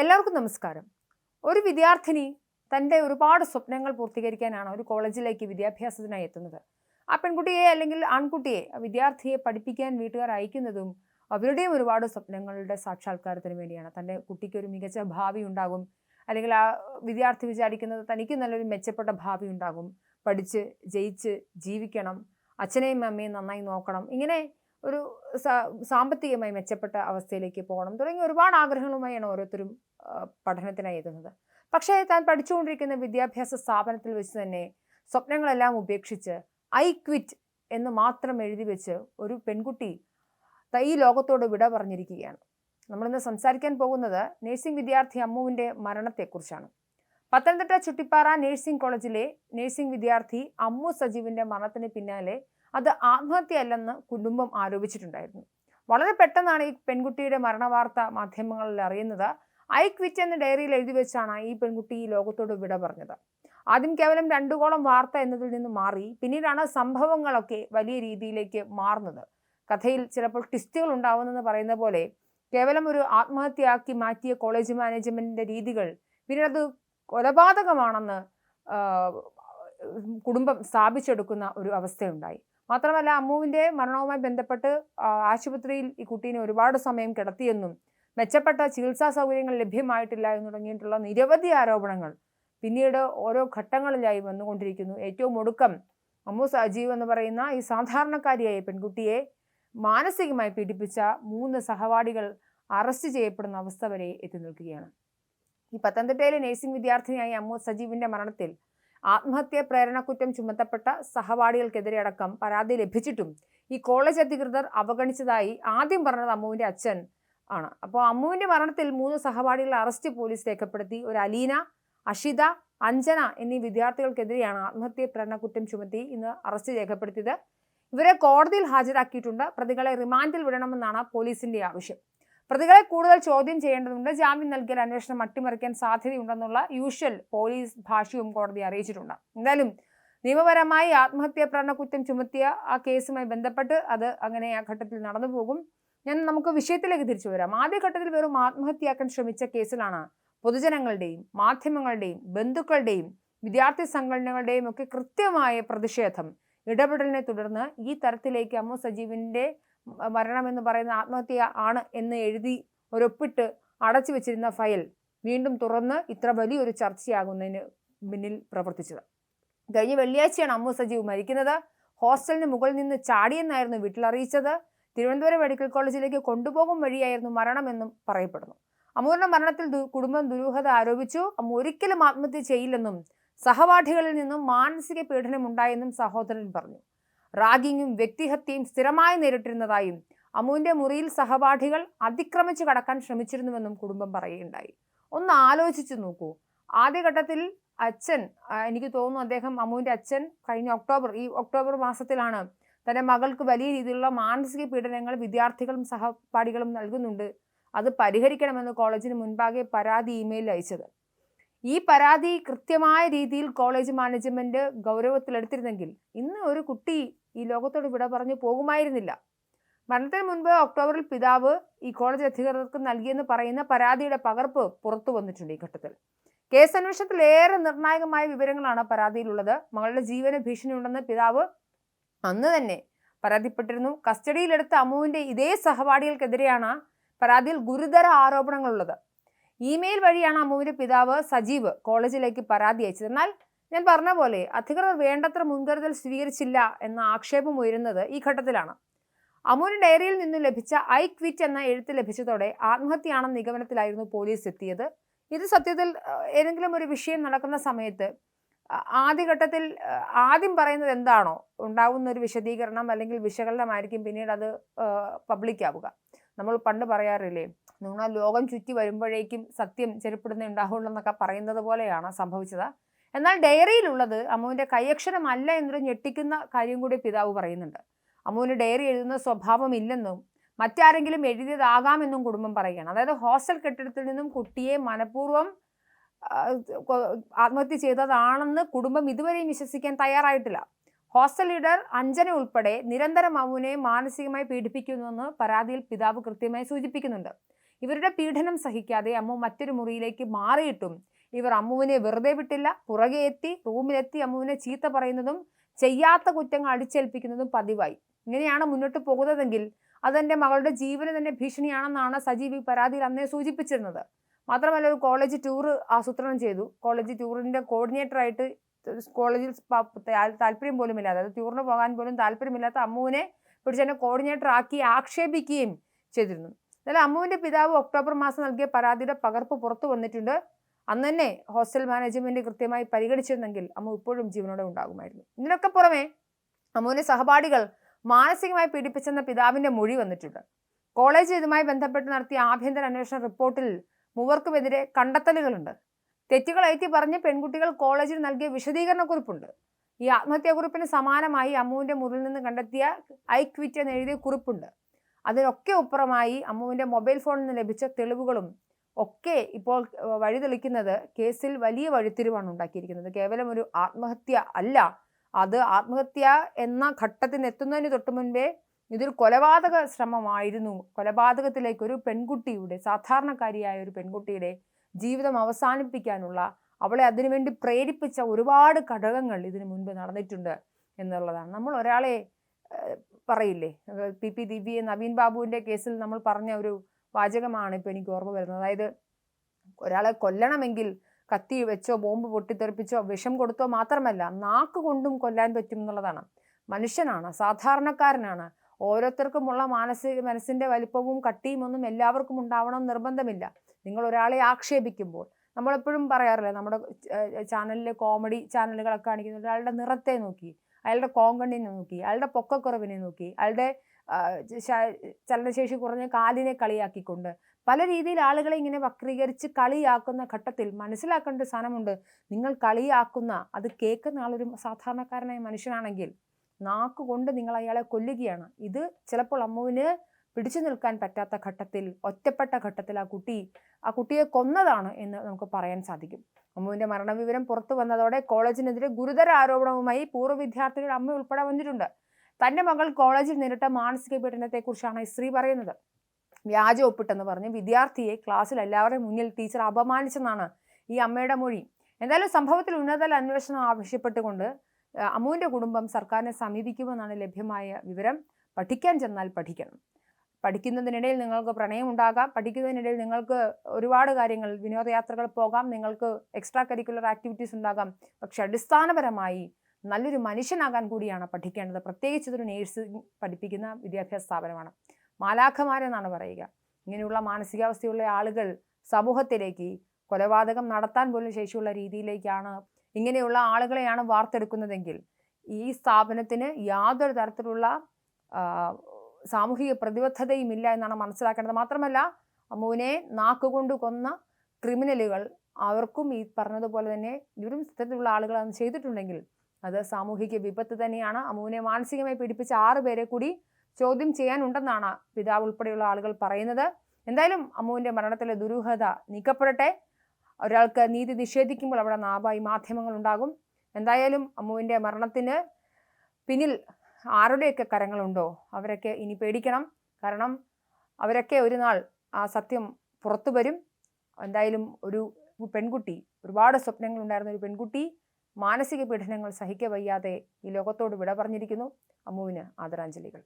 എല്ലാവർക്കും നമസ്കാരം. ഒരു വിദ്യാർത്ഥിനി തന്റെ ഒരുപാട് സ്വപ്നങ്ങൾ പൂർത്തീകരിക്കാനാണ് ഒരു കോളേജിലേക്ക് വിദ്യാഭ്യാസത്തിനായി എത്തുന്നത്. ആ പെൺകുട്ടിയെ അല്ലെങ്കിൽ ആൺകുട്ടിയെ വിദ്യാർത്ഥിയെ പഠിപ്പിക്കാൻ വീട്ടുകാർ അയക്കുന്നതും അവരുടെയും ഒരുപാട് സ്വപ്നങ്ങളുടെ സാക്ഷാത്കാരത്തിന് വേണ്ടിയാണ്. തന്റെ കുട്ടിക്ക് ഒരു മികച്ച ഭാവി ഉണ്ടാകും. അല്ലെങ്കിൽ ആ വിദ്യാർത്ഥി വിചാരിക്കുന്നത് തനിക്ക് നല്ലൊരു മെച്ചപ്പെട്ട ഭാവി ഉണ്ടാകും. പഠിച്ച് ജയിച്ച് ജീവിക്കണം. അച്ഛനെയും അമ്മയും നന്നായി നോക്കണം. ഇങ്ങനെ ഒരു സാമ്പത്തികമായി മെച്ചപ്പെട്ട അവസ്ഥയിലേക്ക് പോകണം. തുടങ്ങി ഒരുപാട് ആഗ്രഹങ്ങളുമായാണ് ഓരോരുത്തരും പഠനത്തിനായി എത്തുന്നത് പക്ഷേ താൻ പഠിച്ചുകൊണ്ടിരിക്കുന്ന വിദ്യാഭ്യാസ സ്ഥാപനത്തിൽ വെച്ച് തന്നെ സ്വപ്നങ്ങളെല്ലാം ഉപേക്ഷിച്ച് ഐ ക്വിറ്റ് എന്ന് മാത്രം എഴുതി വെച്ച് ഒരു പെൺകുട്ടി ഈ ലോകത്തോട് വിട പറഞ്ഞിരിക്കുകയാണ്. നമ്മളിന്ന് സംസാരിക്കാൻ പോകുന്നത് നഴ്സിംഗ് വിദ്യാർത്ഥി അമ്മുവിന്റെ മരണത്തെക്കുറിച്ചാണ്. പത്തനംതിട്ട ചുട്ടിപ്പാറ നഴ്സിംഗ് കോളേജിലെ നഴ്സിംഗ് വിദ്യാർത്ഥി അമ്മു സജീവിന്റെ മരണത്തിന് പിന്നാലെ അത് ആത്മഹത്യയല്ലെന്ന് കുടുംബം ആരോപിച്ചിട്ടുണ്ടായിരുന്നു. വളരെ പെട്ടെന്നാണ് ഈ പെൺകുട്ടിയുടെ മരണവാർത്ത മാധ്യമങ്ങളിൽ അറിയുന്നത്. ഐ ക്വിറ്റ് എന്ന ഡയറിയിൽ എഴുതി വെച്ചാണ് ഈ പെൺകുട്ടി ഈ ലോകത്തോട് വിട പറഞ്ഞത്. ആദ്യം കേവലം രണ്ടുകോളം വാർത്ത എന്നതിൽ നിന്ന് മാറി പിന്നീടാണ് സംഭവങ്ങളൊക്കെ വലിയ രീതിയിലേക്ക് മാറുന്നത്. കഥയിൽ ചിലപ്പോൾ ട്വിസ്റ്റുകൾ ഉണ്ടാവുന്നെന്ന് പറയുന്ന പോലെ കേവലം ഒരു ആത്മഹത്യയാക്കി മാറ്റിയ കോളേജ് മാനേജ്മെന്റിന്റെ രീതികൾ പിന്നീട് അത് കൊലപാതകമാണെന്ന് കുടുംബം സ്ഥാപിച്ചെടുക്കുന്ന ഒരു അവസ്ഥയുണ്ടായി. മാത്രമല്ല അമ്മുവിന്റെ മരണവുമായി ബന്ധപ്പെട്ട് ആശുപത്രിയിൽ ഈ കുട്ടീനെ ഒരുപാട് സമയം കിടത്തിയെന്നും മെച്ചപ്പെട്ട ചികിത്സാ സൗകര്യങ്ങൾ ലഭ്യമായിട്ടില്ല എന്ന് തുടങ്ങിയിട്ടുള്ള നിരവധി ആരോപണങ്ങൾ പിന്നീട് ഓരോ ഘട്ടങ്ങളിലായി വന്നുകൊണ്ടിരിക്കുന്നു. ഏറ്റവും ഒടുക്കം അമ്മു സജീവ് എന്ന് പറയുന്ന ഈ സാധാരണക്കാരിയായ പെൺകുട്ടിയെ മാനസികമായി പീഡിപ്പിച്ച മൂന്ന് സഹപാഠികൾ അറസ്റ്റ് ചെയ്യപ്പെടുന്ന അവസ്ഥ വരെ എത്തി നിൽക്കുകയാണ്. ഈ പത്തനംതിട്ടയിലെ നഴ്സിംഗ് വിദ്യാർത്ഥിനിയായ അമ്മു സജീവിന്റെ മരണത്തിൽ ആത്മഹത്യാ പ്രേരണക്കുറ്റം ചുമത്തപ്പെട്ട സഹപാഠികൾക്കെതിരെ അടക്കം പരാതി ലഭിച്ചിട്ടും ഈ കോളേജ് അധികൃതർ അവഗണിച്ചതായി ആദ്യം പറഞ്ഞത് അമ്മുവിന്റെ അച്ഛൻ ആണ്. അപ്പോൾ അമ്മുവിന്റെ മരണത്തിൽ മൂന്ന് സഹപാഠികളെ അറസ്റ്റ് പോലീസ് രേഖപ്പെടുത്തി. ഒരു അലീന അഷിത അഞ്ജന എന്നീ വിദ്യാർത്ഥികൾക്കെതിരെയാണ് ആത്മഹത്യാ പ്രേരണക്കുറ്റം ചുമത്തി ഇന്ന് അറസ്റ്റ് രേഖപ്പെടുത്തിയത്. ഇവരെ കോടതിയിൽ ഹാജരാക്കിയിട്ടുണ്ട്. പ്രതികളെ റിമാൻഡിൽ വിടണമെന്നാണ് പോലീസിന്റെ ആവശ്യം. പ്രതികളെ കൂടുതൽ ചോദ്യം ചെയ്യേണ്ടതുണ്ട്. ജാമ്യം നൽകിയാൽ അന്വേഷണം അട്ടിമറിക്കാൻ സാധ്യതയുണ്ടെന്നുള്ള യൂഷ്വൽ പോലീസ് ഭാഷയും കോടതി അറിയിച്ചിട്ടുണ്ട്. എന്തായാലും നിയമപരമായി ആത്മഹത്യാ പ്രേരണക്കുറ്റം ചുമത്തിയ ആ കേസുമായി ബന്ധപ്പെട്ട് അത് അങ്ങനെ ആ ഘട്ടത്തിൽ നടന്നു പോകും ഞാൻ നമുക്ക് വിഷയത്തിലേക്ക് തിരിച്ചു വരാം. ആദ്യഘട്ടത്തിൽ വെറും ആത്മഹത്യയാക്കാൻ ശ്രമിച്ച കേസിലാണ് പൊതുജനങ്ങളുടെയും മാധ്യമങ്ങളുടെയും ബന്ധുക്കളുടെയും വിദ്യാർത്ഥി സംഘടനകളുടെയും ഒക്കെ കൃത്യമായ പ്രതിഷേധം ഇടപെടലിനെ തുടർന്ന് ഈ തരത്തിലേക്ക് അമ്മു സജീവിന്റെ മരണം എന്ന് പറയുന്ന ആത്മഹത്യ ആണ് എന്ന് എഴുതി ഒരൊപ്പിട്ട് അടച്ചു വെച്ചിരുന്ന ഫയൽ വീണ്ടും തുറന്ന് ഇത്ര വലിയൊരു ചർച്ചയാകുന്നതിന് പിന്നിൽ പ്രവർത്തിച്ചത്. കഴിഞ്ഞ വെള്ളിയാഴ്ചയാണ് അമ്മു സജീവ് മരിക്കുന്നത്. ഹോസ്റ്റലിന് മുകളിൽ നിന്ന് ചാടിയെന്നായിരുന്നു വീട്ടിൽ അറിയിച്ചത്. തിരുവനന്തപുരം മെഡിക്കൽ കോളേജിലേക്ക് കൊണ്ടുപോകും വഴിയായിരുന്നു മരണമെന്നും പറയപ്പെടുന്നു. അമൂറിന്റെ മരണത്തിൽ കുടുംബം ദുരൂഹത ആരോപിച്ചു. അമ്മ ഒരിക്കലും ആത്മഹത്യ ചെയ്യില്ലെന്നും സഹപാഠികളിൽ നിന്നും മാനസിക പീഡനം ഉണ്ടായെന്നും സഹോദരൻ പറഞ്ഞു. റാഗിങ്ങും വ്യക്തിഹത്യയും സ്ഥിരമായി നേരിട്ടിരുന്നതായും അമ്മുവിന്റെ മുറിയിൽ സഹപാഠികൾ അതിക്രമിച്ചു കടക്കാൻ ശ്രമിച്ചിരുന്നുവെന്നും കുടുംബം പറയുകയുണ്ടായി. ഒന്ന് ആലോചിച്ചു നോക്കൂ. ആദ്യഘട്ടത്തിൽ അച്ഛൻ എനിക്ക് തോന്നുന്നു അദ്ദേഹം അമ്മുവിന്റെ അച്ഛൻ കഴിഞ്ഞ ഒക്ടോബർ ഈ ഒക്ടോബർ മാസത്തിലാണ് തന്റെ മകൾക്ക് വലിയ രീതിയിലുള്ള മാനസിക പീഡനങ്ങൾ വിദ്യാർത്ഥികളും സഹപാഠികളും നൽകുന്നുണ്ട്. അത് പരിഹരിക്കണമെന്ന് കോളേജിന് മുൻപാകെ പരാതി ഇമെയിൽ അയച്ചത്. ഈ പരാതി കൃത്യമായ രീതിയിൽ കോളേജ് മാനേജ്മെന്റ് ഗൗരവത്തിലെടുത്തിരുന്നെങ്കിൽ ഇന്ന് ഒരു കുട്ടി ഈ ലോകത്തോട് വിട പറഞ്ഞു പോകുമായിരുന്നില്ല. മരണത്തിന് മുൻപ് ഒക്ടോബറിൽ പിതാവ് ഈ കോളേജ് അധികൃതർക്ക് നൽകിയെന്ന് പറയുന്ന പരാതിയുടെ പകർപ്പ് പുറത്തു വന്നിട്ടുണ്ട് ഈ ഘട്ടത്തിൽ. കേസ് ഏറെ നിർണായകമായ വിവരങ്ങളാണ് പരാതിയിലുള്ളത്. മകളുടെ ജീവന ഭീഷണിയുണ്ടെന്ന് പിതാവ് അന്ന് തന്നെ പരാതിപ്പെട്ടിരുന്നു. കസ്റ്റഡിയിലെടുത്ത അമ്മുവിന്റെ ഇതേ സഹപാഠികൾക്കെതിരെയാണ് പരാതിയിൽ ഗുരുതര ആരോപണങ്ങളുള്ളത്. ഇമെയിൽ വഴിയാണ് അമ്മുവിന്റെ പിതാവ് സജീവ് കോളേജിലേക്ക് പരാതി അയച്ചത്. എന്നാൽ ഞാൻ പറഞ്ഞ പോലെ അധികൃതർ വേണ്ടത്ര മുൻകരുതൽ സ്വീകരിച്ചില്ല എന്ന ആക്ഷേപം ഉയരുന്നത് ഈ ഘട്ടത്തിലാണ്. അമുവിന്റെ ഡയറിയിൽ നിന്നും ലഭിച്ച ഐ ക്വിറ്റ് എന്ന എഴുത്ത് ലഭിച്ചതോടെ ആത്മഹത്യയാണെന്ന നിഗമനത്തിലായിരുന്നു പോലീസ് എത്തിയത്. ഇത് സത്യത്തിൽ ഏതെങ്കിലും ഒരു വിഷയം നടക്കുന്ന സമയത്ത് ആദ്യഘട്ടത്തിൽ ആദ്യം പറയുന്നത് എന്താണോ? ഉണ്ടാകുന്ന ഒരു വിശദീകരണം അല്ലെങ്കിൽ വിശകലനമായിരിക്കും പിന്നീട് അത് പബ്ലിക്കാവുക നമ്മൾ പണ്ട് പറയാറില്ലേ നിങ്ങൾ ലോകം ചുറ്റി വരുമ്പോഴേക്കും സത്യം ചെരുപ്പിടുന്ന ഉണ്ടാവുള്ളൂ എന്നൊക്കെ പറയുന്നത് പോലെയാണ് സംഭവിച്ചത്. എന്നാൽ ഡയറിയിലുള്ളത് അമ്മുവിന്റെ കൈയക്ഷരമല്ല എന്നൊരു ഞെട്ടിക്കുന്ന കാര്യം കൂടി പിതാവ് പറയുന്നുണ്ട്. അമ്മുവിന് ഡയറി എഴുതുന്ന സ്വഭാവം ഇല്ലെന്നും മറ്റാരെങ്കിലും എഴുതിയതാകാമെന്നും കുടുംബം പറയുകയാണ്. അതായത് ഹോസ്റ്റൽ കെട്ടിടത്തിൽ നിന്നും കുട്ടിയെ മനഃപൂർവം ആ, ആത്മഹത്യ ചെയ്തതാണെന്ന് കുടുംബം ഇതുവരെയും വിശ്വസിക്കാൻ തയ്യാറായിട്ടില്ല. ഹോസ്റ്റൽ ലീഡർ അഞ്ജന ഉൾപ്പെടെ നിരന്തരം അമ്മുവിനെ മാനസികമായി പീഡിപ്പിക്കുന്നുവെന്ന് പരാതിയിൽ പിതാവ് കൃത്യമായി സൂചിപ്പിക്കുന്നുണ്ട്. ഇവരുടെ പീഡനം സഹിക്കാതെ അമ്മു മറ്റൊരു മുറിയിലേക്ക് മാറിയിട്ടും ഇവർ അമ്മുവിനെ വെറുതെ വിട്ടില്ല. പുറകെ എത്തി റൂമിലെത്തി അമ്മുവിനെ ചീത്ത പറയുന്നതും ചെയ്യാത്ത കുറ്റങ്ങൾ അടിച്ചേൽപ്പിക്കുന്നതും പതിവായി. ഇങ്ങനെയാണ് മുന്നോട്ട് പോകുന്നതെങ്കിൽ അതെന്റെ മകളുടെ ജീവന് തന്നെ ഭീഷണിയാണെന്നാണ് സജീവ് ഈ പരാതിയിൽ അന്നേ സൂചിപ്പിച്ചിരുന്നത്. മാത്രമല്ല ഒരു കോളേജ് ടൂർ ആസൂത്രണം ചെയ്തു. കോളേജ് ടൂറിന്റെ കോർഡിനേറ്ററായിട്ട് കോളേജിൽ താല്പര്യം പോലും താല്പര്യം പോലുമില്ല അതായത് ടൂറിന് പോകാൻ പോലും താല്പര്യമില്ലാത്ത അമ്മുവിനെ പിടിച്ചെന്നെ കോർഡിനേറ്റർ ആക്കി ആക്ഷേപിക്കുകയും ചെയ്തിരുന്നു. എന്നാൽ അമ്മുവിന്റെ പിതാവ് ഒക്ടോബർ മാസം നൽകിയ പരാതിയുടെ പകർപ്പ് പുറത്തു വന്നിട്ടുണ്ട്. അന്ന് തന്നെ ഹോസ്റ്റൽ മാനേജ്മെന്റ് കൃത്യമായി പരിഗണിച്ചിരുന്നെങ്കിൽ അമ്മു ഇപ്പോഴും ജീവനോടെ ഉണ്ടാകുമായിരുന്നു. ഇതിനൊക്കെ പുറമെ അമ്മുവിന്റെ സഹപാഠികൾ മാനസികമായി പീഡിപ്പിച്ചെന്ന പിതാവിന്റെ മൊഴി വന്നിട്ടുണ്ട്. കോളേജ് ഇതുമായി ബന്ധപ്പെട്ട് നടത്തിയ ആഭ്യന്തര അന്വേഷണ റിപ്പോർട്ടിൽ മൂവർക്കുമെതിരെ കണ്ടെത്തലുകളുണ്ട്. തെറ്റുകൾ ഏറ്റി പറഞ്ഞ് പെൺകുട്ടികൾ കോളേജിൽ നൽകിയ വിശദീകരണക്കുറിപ്പുണ്ട്. ഈ ആത്മഹത്യാക്കുറിപ്പിന് സമാനമായി അമ്മുവിന്റെ മുറിയിൽ നിന്ന് കണ്ടെത്തിയ ഐ ക്വിറ്റ് എന്ന് എഴുതിയ കുറിപ്പുണ്ട്. അതിനൊക്കെ അപ്പുറമായി അമ്മുവിന്റെ മൊബൈൽ ഫോണിൽ നിന്ന് ലഭിച്ച തെളിവുകളും ഒക്കെ ഇപ്പോൾ വഴിതെളിക്കുന്നത് കേസിൽ വലിയ വഴിത്തിരിവാണ് ഉണ്ടാക്കിയിരിക്കുന്നത്. കേവലം ഒരു ആത്മഹത്യ അല്ല. അത് ആത്മഹത്യ എന്ന ഘട്ടത്തിന് എത്തുന്നതിന് തൊട്ട് മുൻപേ ഇതൊരു കൊലപാതക ശ്രമമായിരുന്നു. കൊലപാതകത്തിലേക്ക് ഒരു പെൺകുട്ടിയുടെ സാധാരണക്കാരിയായ ഒരു പെൺകുട്ടിയുടെ ജീവിതം അവസാനിപ്പിക്കാനുള്ള അവളെ അതിനുവേണ്ടി പ്രേരിപ്പിച്ച ഒരുപാട് ഘടകങ്ങൾ ഇതിനു മുൻപ് നടന്നിട്ടുണ്ട് എന്നുള്ളതാണ്. നമ്മൾ ഒരാളെ പറയില്ലേ? പി പി ദിവ്യ നവീൻ ബാബുവിന്റെ കേസിൽ നമ്മൾ പറഞ്ഞ ഒരു വാചകമാണ് ഇപ്പോൾ എനിക്ക് ഓർമ്മ വരുന്നത്. അതായത് ഒരാളെ കൊല്ലണമെങ്കിൽ കത്തി വെച്ചോ ബോംബ് പൊട്ടിത്തെറിപ്പിച്ചോ വിഷം കൊടുത്തോ മാത്രമല്ല നാക്ക് കൊണ്ടും കൊല്ലാൻ പറ്റും എന്നുള്ളതാണ്. മനുഷ്യനാണ് സാധാരണക്കാരനാണ്. ഓരോരുത്തർക്കുമുള്ള മാനസിക മനസ്സിന്റെ വലിപ്പവും കട്ടിയും ഒന്നും എല്ലാവർക്കും ഉണ്ടാവണം നിർബന്ധമില്ല. നിങ്ങൾ ഒരാളെ ആക്ഷേപിക്കുമ്പോൾ നമ്മളെപ്പോഴും പറയാറില്ലേ നമ്മുടെ ചാനലിൽ കോമഡി ചാനലുകളൊക്കെ കാണിക്കുന്ന ഒരാളുടെ നിറത്തെ നോക്കി അയാളുടെ കോങ്കണ്ണിനെ നോക്കി അയാളുടെ പൊക്കക്കുറവിനെ നോക്കി അയാളുടെ ചലനശേഷി കുറഞ്ഞ കാലിനെ കളിയാക്കിക്കൊണ്ട് പല രീതിയിൽ ആളുകളെ ഇങ്ങനെ വക്രീകരിച്ച് കളിയാക്കുന്ന ഘട്ടത്തിൽ മനസ്സിലാക്കേണ്ട സാധനമുണ്ട്. നിങ്ങൾ കളിയാക്കുന്ന അത് കേൾക്കുന്ന ആളൊരു സാധാരണക്കാരനായ മനുഷ്യനാണെങ്കിൽ നാക്കുകൊണ്ട് നിങ്ങൾ അയാളെ കൊല്ലുകയാണ്. ഇത് ചിലപ്പോൾ അമ്മുവിന് പിടിച്ചു നിൽക്കാൻ പറ്റാത്ത ഘട്ടത്തിൽ ഒറ്റപ്പെട്ട ഘട്ടത്തിൽ ആ കുട്ടി ആ കുട്ടിയെ കൊന്നതാണ് എന്ന് നമുക്ക് പറയാൻ സാധിക്കും. അമ്മുവിന്റെ മരണവിവരം പുറത്തു വന്നതോടെ കോളേജിനെതിരെ ഗുരുതര ആരോപണവുമായി പൂർവ വിദ്യാർത്ഥിനിയുടെ അമ്മ ഉൾപ്പെടെ വന്നിട്ടുണ്ട്. തന്റെ മകൾ കോളേജിൽ നേരിട്ട മാനസിക പീഡനത്തെക്കുറിച്ചാണ് ഈ സ്ത്രീ പറയുന്നത്. വ്യാജ ഒപ്പിട്ടെന്ന് പറഞ്ഞ് വിദ്യാർത്ഥിയെ ക്ലാസ്സിൽ എല്ലാവരുടെയും മുന്നിൽ ടീച്ചർ അപമാനിച്ചെന്നാണ് ഈ അമ്മയുടെ മൊഴി. എന്തായാലും സംഭവത്തിൽ ഉന്നതതല അന്വേഷണം ആവശ്യപ്പെട്ടുകൊണ്ട് ആ, അമ്മുവിന്റെ കുടുംബം സർക്കാരിനെ സമീപിക്കുമെന്നാണ് ലഭ്യമായ വിവരം. പഠിക്കാൻ ചെന്നാൽ പഠിക്കണം. പഠിക്കുന്നതിനിടയിൽ നിങ്ങൾക്ക് പ്രണയം ഉണ്ടാകാം പഠിക്കുന്നതിനിടയിൽ നിങ്ങൾക്ക് ഒരുപാട് കാര്യങ്ങൾ വിനോദയാത്രകൾ പോകാം. നിങ്ങൾക്ക് എക്സ്ട്രാ കരിക്കുലർ ആക്ടിവിറ്റീസ് ഉണ്ടാകാം. പക്ഷെ അടിസ്ഥാനപരമായി നല്ലൊരു മനുഷ്യനാകാൻ കൂടിയാണ് പഠിക്കേണ്ടത്. പ്രത്യേകിച്ച് ഇതൊരു നേഴ്സിംഗ് പഠിപ്പിക്കുന്ന വിദ്യാഭ്യാസ സ്ഥാപനമാണ്. മാലാഖമാരെന്നാണ് പറയുക. ഇങ്ങനെയുള്ള മാനസികാവസ്ഥയുള്ള ആളുകൾ സമൂഹത്തിലേക്ക് കൊലപാതകം നടത്താൻ പോലും ശേഷിയുള്ള രീതിയിലേക്കാണ് ഇങ്ങനെയുള്ള ആളുകളെയാണ് വാർത്തെടുക്കുന്നതെങ്കിൽ ഈ സ്ഥാപനത്തിന് യാതൊരു തരത്തിലുള്ള സാമൂഹിക പ്രതിബദ്ധതയും ഇല്ല എന്നാണ് മനസ്സിലാക്കേണ്ടത്. മാത്രമല്ല അമ്മുവിനെ നാക്കുകൊണ്ട് കൊന്ന ക്രിമിനലുകൾ അവർക്കും ഈ പറഞ്ഞതുപോലെ തന്നെ ഇവരും ഇത്തരത്തിലുള്ള ആളുകൾ അത് ചെയ്തിട്ടുണ്ടെങ്കിൽ അത് സാമൂഹിക വിപത്ത് തന്നെയാണ്. അമ്മുവിനെ മാനസികമായി പീഡിപ്പിച്ച ആറ് പേരെ കൂടി ചോദ്യം ചെയ്യാനുണ്ടെന്നാണ് പിതാവ് ഉൾപ്പെടെയുള്ള ആളുകൾ പറയുന്നത്. എന്തായാലും അമ്മുവിന്റെ മരണത്തിലെ ദുരൂഹത നീക്കപ്പെടട്ടെ. ഒരാൾക്ക് നീതി നിഷേധിക്കുമ്പോൾ അവിടെ നാവായി മാധ്യമങ്ങൾ ഉണ്ടാകും. എന്തായാലും അമ്മുവിന്റെ മരണത്തിന് പിന്നിൽ ആരുടെയൊക്കെ കരങ്ങളുണ്ടോ അവരൊക്കെ ഇനി പേടിക്കണം. കാരണം അവരൊക്കെ ഒരു നാൾ ആ സത്യം പുറത്തു വരും. എന്തായാലും ഒരു പെൺകുട്ടി ഒരുപാട് സ്വപ്നങ്ങളുണ്ടായിരുന്ന ഒരു പെൺകുട്ടി മാനസിക പീഡനങ്ങൾ സഹിക്കവയ്യാതെ ഈ ലോകത്തോട് വിട പറഞ്ഞിരിക്കുന്നു അമ്മുവിന് ആദരാഞ്ജലികൾ.